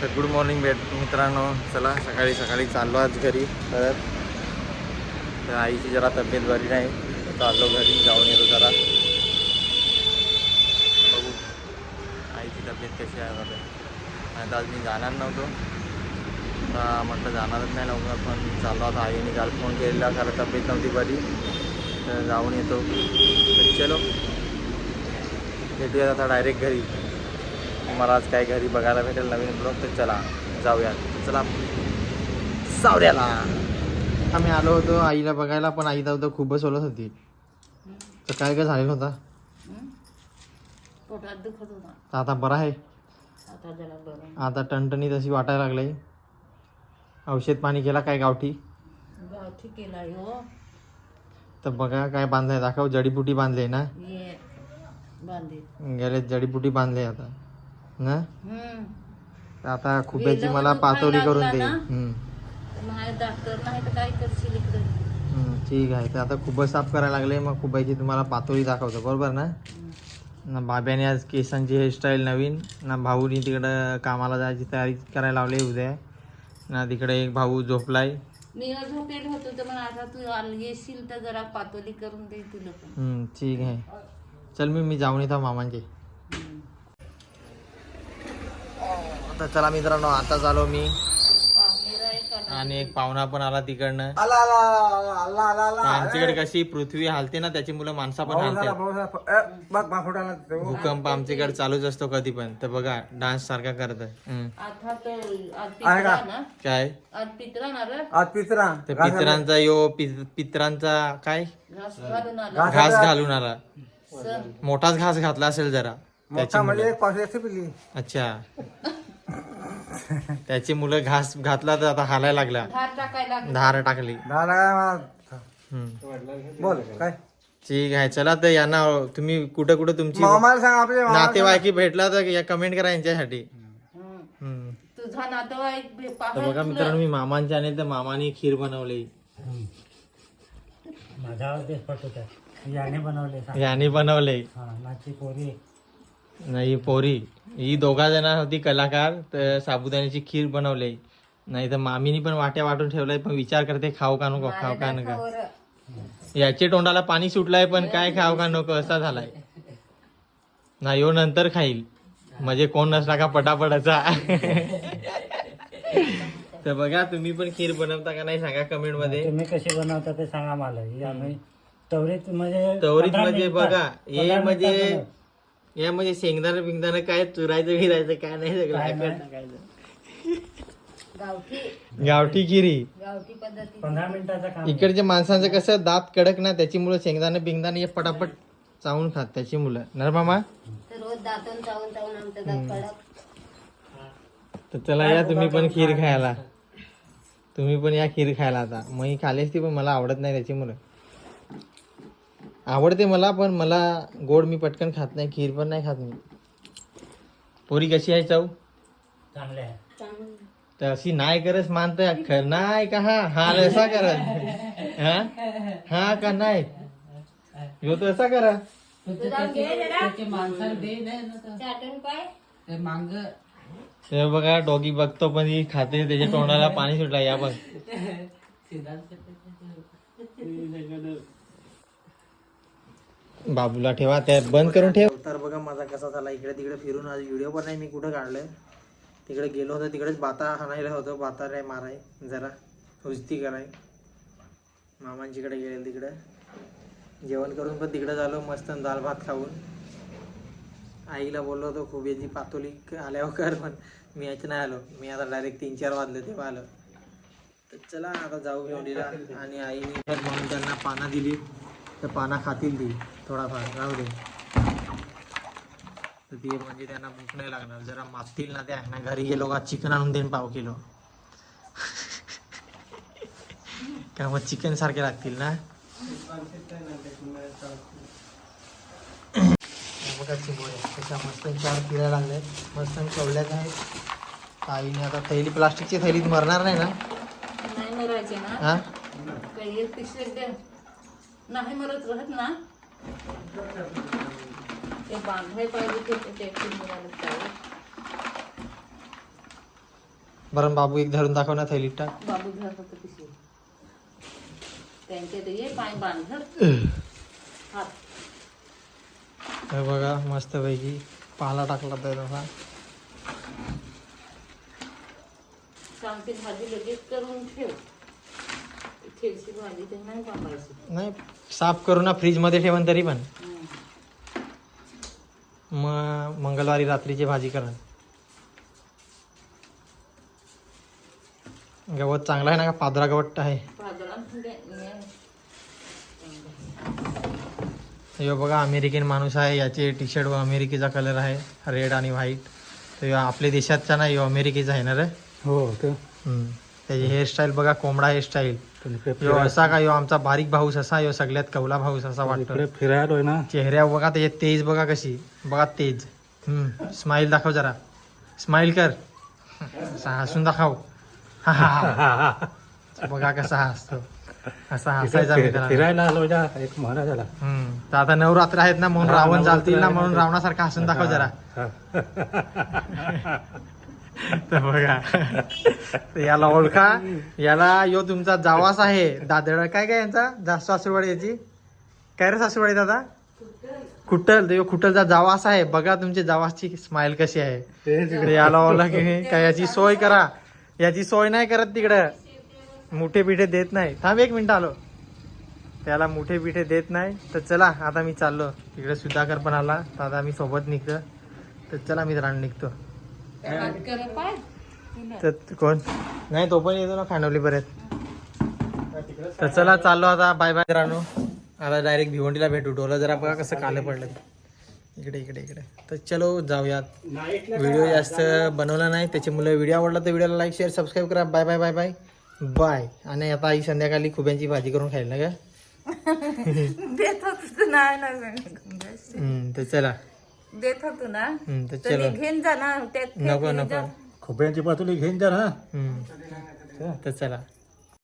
तर good morning भेट मित्रांनो. चला सकाळी सकाळी चाललो आज घरी. परत तर आईची जरा तब्येत बरी नाही. चाललो घरी जाऊन येतो जरा. बघू. आईची तब्येत कशी आहे बघा नाही तर आज मी जाणार नव्हतो. म्हटलं जाणारच नाही लवकर पण चाललो आता आईने काल फोन केलेला खरं तब्येत नव्हती बरी. तर जाऊन येतो. तर चलो. भेटूया आता डायरेक्ट घरी. तुम्हाला आज काय घरी बघायला भेटेल नवीन ब्लॉग तर चला जाऊया. चला सावऱ्याला. आम्ही आलो होतो आईला बघायला पण आई जाऊ खूपच सोलत होती. तर काय काय झालेलं होता? पोटात दुखत होता. तर आता बरा आहे. आता जरा बरं आता टणटणी तशी वाटायला लागली औषध पाणी केला काय गावठी? गावठी केलाय हो. तर बघा काय बांधलंय. दाखव जडीबुटी बांधले ना? गेले जडीबुटी बांधले आता. ना? आता खुब्याची मला पातोडी खायला करून दे. डॉक्टर नाही तर काय करशील ठीक आहे. तर आता खूपच साफ करायला लागले. मग खुबायची तुम्हाला पातोळी दाखवतो. बरोबर ना? ना बाब्याने आज केसांची हेअरस्टाईल नवीन. ना भाऊनी तिकडं कामाला जायची तयारी करायला लावली उद्या. ना तिकडे एक भाऊ झोपलाय. मी झोपेल होतो तर आता तू येशील तर जरा पातोली करून दे तुला ठीक आहे. चल मी मी जाऊन येतो मामांचे हम्म. आता चला मित्रांनो आता झालो मी? आणि एक पाहुणा पण आला तिकडनं. आमच्याकडे कशी पृथ्वी हालते ना त्याची मुलं माणसा पण हालते भूकंप आमच्याकडे चालूच असतो कधी पण. तर बघा डान्स सारखा करत काय? तर पित्रांचा यो पित्रांचा काय? घास घालून आला. मोठाच घास घातला असेल जरा. त्याची म्हणजे अच्छा. त्याची मुलं घास घातला तर आता हालायला लागला धार टाकायला लागला. धार टाकली. हम्म. बोल काय? ठीक आहे चला तर यांना तुम्ही कुठं कुठं तुमची मामाला सांग आपले नातेवाईकी भेटला तर या कमेंट करा यांच्यासाठी. हम्म. हम्म. तुझा नातेवाईक बे- तर पाहायला बघा मित्रांनो मी मामांच्या आणि तर मामाने खीर बनवली. माझ्यावर याने बनवले. याने बनवले. हा माझी पोरी. नाही पोरी. ही दोघा जण होती कलाकार तर साबुदाण्याची खीर बनवली. नाही तर मामीनी पण वाट्या वाटून ठेवलंय पण विचार करते खाऊ का नको खाऊ का नको. याचे तोंडाला पाणी सुटलंय पण काय खाऊ का नको असा झालाय. नाही यो नंतर खाईल. म्हणजे कोण नसला का पटापटाचा. तर बघा तुम्ही पण खीर बनवता का नाही सांगा कमेंटमध्ये तुम्ही कशी बनवता ते सांगा मला. ही आम्ही तवरीत म्हणजे तवरीत म्हणजे बघा हे म्हणजे मिनिटात बनव. या म्हणजे शेंगदाणा बिंगदाणा काय चुरायचं बिरायचं काय नाही सगळं. काय. टाकायचं. गावठी. गावठी खिरी गावठी पद्धती. पंधरा मिनिटाचं काम इकडच्या माणसांचं कसं दात कडक ना त्याची मुलं शेंगदाणे बिंगदाणे हे पटापट चावून खात त्याची मुलं. नर मामा? तर रोज दातून चावून चावून आमचं दात कडक. तर चला या तुम्ही पण खीर खायला. तुम्ही पण या खीर खायला आता. मग ही खाली असती पण मला आवडत नाही त्याची मुलं. आवडते मला पण मला गोड मी पटकन खात नाही खीर पण नाही खात मी. पोरी कशी आहे चव चांगले आहे. तर अशी नाही करत मानतोय खर नाही का हा? हा असा करत हा? हा का नाही? ह्यो तो असा करा. चाटून पाय. ते बघा डॉगी बघतो पण ही खाते त्याच्या तोंडाला पाणी सुटला या बघ. बाबूला ठेवा त्यात बंद करून ठेव. तर बघा माझा कसा झाला. इकडे तिकडे फिरून आज व्हिडिओ पण नाही मी कुठं काढलंय? तिकडे गेलो होतो तिकडेच बाता हाणायला होतो. बाता रे माराय जरा हुजती कराय. मामांच्याकडे गेले तिकडे. जेवण करून पण तिकडे झालो मस्त दाल भात खाऊन. आईला बोललो होतो खूप याची पातोली आल्यावर कर पण मी यायचं नाही आलो. मी आता डायरेक्ट तीन चार वाजले तेव्हा आलो. तर चला आता जाऊ भेवडीला आणि आईने तर म्हणून त्यांना पाना दिली. तर पाना खातील ती थोडाफार राहू दे. तर ती म्हणजे त्यांना भूक नाही लागणार. जरा मागतील ना त्या. ना घरी गेलो का चिकन आणून देईन पाव किलो. का मग चिकन सारखे लागतील ना? बघा चिंबोऱ्या कशा मस्त चार फिरायला लागल्या मस्त कवल्यात आहेत. आईने आता थैली प्लास्टिकची थैलीत मरणार नाही ना? नाही मरायचे ना? हा? काही नाही मरत राहत ना. ते बांधाय पाहिजे ते बरं बाबू एक धरून दाखव ना थैलीत टाक. बाबू घर पिशवी. त्यांच्या ते ये पाय बांधलं हात. हे बघा मस्त पैकी पाला टाकला तर सांगते भाजी लगेच करून ठेव. ठेवशी भाजी ते नाही बांधायची नाही साफ करू ना फ्रीजमध्ये ठेवून तरी पण. मग मंगळवारी रात्रीची भाजी करा गवत चांगला आहे ना का? पादरा गवत आहे. ह्यो बघा अमेरिकन माणूस आहे. याचे टी शर्ट व अमेरिकेचा कलर आहे. रेड आणि व्हाईट तर आपल्या देशातचा नाही ह्यो अमेरिकेचा आहे ना रे? हो. त्याची हेअरस्टाईल बघा कोंबडा हेअरस्टाईल इकडे असा का ह्यो आमचा बारीक भाऊस असा ह्यो सगळ्यात कवला भाऊस असा वाटतो. फिरायलोय ना. चेहऱ्या बघा त्याचे तेज बघा कशी. बघा तेज. हम्म स्माइल दाखव जरा. स्माइल कर. हसून दाखव. बघा कसा हसतो. असा हसायचा. फिरायला आलो एक महिना झाला हम्म तर आता नवरात्र आहेत ना म्हणून रावण चालतील ना. म्हणून रावणासारखा हसून दाखव जरा. तर बघा. तर याला ओळखा. याला यो तुमचा जावास आहे. दादळ काय काय यांचा? जा सासूरवाडी याची. काय रे सासूरवाडी दादा? कुट्टल तर यो कुट्टलचा जावास आहे. बघा तुमची जावासची स्माइल कशी आहे. तर याला ओळख काय याची सोय करा. याची सोय नाही करत तिकडं. मुठे पिठे देत नाही. थांब एक मिनिट आलो. त्याला मुठे पिठे देत नाही. तर चला आता मी चाललो. तिकडे सुधाकर पण आला. तर आता आम्ही सोबत निघतो. तर चला मी रान निघतो. तर कोण? नाही तो पण येतो ना खांडवली परत. तर चला चाललो आता. बाय बाय रानू आता डायरेक्ट भिवंडीला भेटू. डोलं जरा बघा कसं कालं पडलं. इकडे इकडे इकडे. तर चलो जाऊयात. व्हिडिओ जास्त बनवला नाही. त्याच्यामुळे व्हिडिओ आवडला तर व्हिडिओला लाईक शेअर सबस्क्राईब करा. Bye bye bye bye. Bye आणि आता आई संध्याकाळी खुब्यांची भाजी करून खाईल ना का तर चला. देत होतो ना हम्म, तर तरी चलो. घेऊन जा ना त्यात नको नको. खोब्यांची पातुली घेऊन जा ना. हम्म, तर चला.